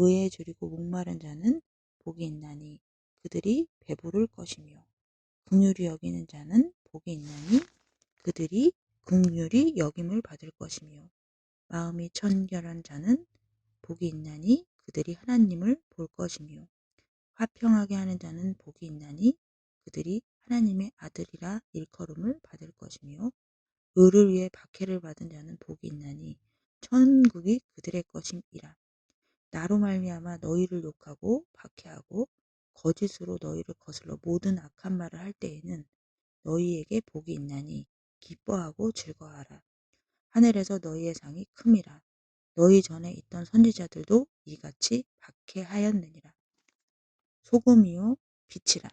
의에 줄이고 목마른 자는 복이 있나니 그들이 배부를 것이며 긍휼히 여기는 자는 복이 있나니 그들이 긍휼히 여김을 받을 것이며 마음이 청결한 자는 복이 있나니 그들이 하나님을 볼 것이며 화평하게 하는 자는 복이 있나니 그들이 하나님의 아들이라 일컬음을 받을 것이며 의를 위해 박해를 받은 자는 복이 있나니 천국이 그들의 것임이라 나로 말미암아 너희를 욕하고 박해하고 거짓으로 너희를 거슬러 모든 악한 말을 할 때에는 너희에게 복이 있나니 기뻐하고 즐거워하라. 하늘에서 너희의 상이 큼이라. 너희 전에 있던 선지자들도 이같이 박해하였느니라. 소금이요 빛이라.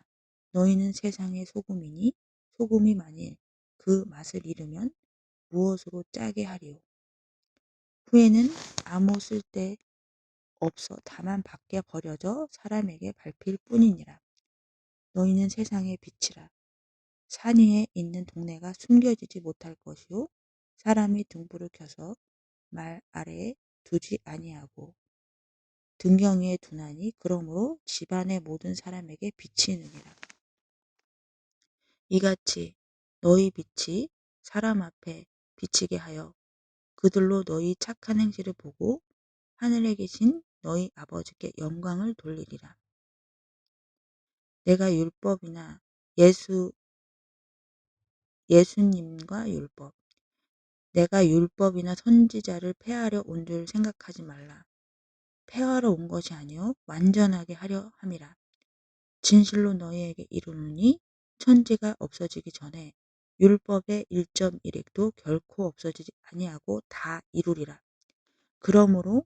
너희는 세상의 소금이니 소금이 만일 그 맛을 잃으면 무엇으로 짜게 하리요. 후에는 아무 쓸데 없어 다만 밖에 버려져 사람에게 밟힐 뿐이니라. 너희는 세상의 빛이라. 산 위에 있는 동네가 숨겨지지 못할 것이요 사람이 등불을 켜서 말 아래에 두지 아니하고 등경 위에 두나니 그러므로 집안의 모든 사람에게 비치느니라. 이같이 너희 빛이 사람 앞에 비치게 하여 그들로 너희 착한 행실을 보고 하늘에 계신 너희 아버지께 영광을 돌리리라. 내가 율법이나 예수 예수님과 율법 내가 율법이나 선지자를 폐하려 온 줄 생각하지 말라. 폐하러 온 것이 아니요 완전하게 하려 함이라. 진실로 너희에게 이르노니 천지가 없어지기 전에 율법의 1.1획도 결코 없어지지 아니하고 다 이루리라. 그러므로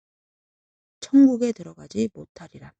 천국에 들어가지 못하리라.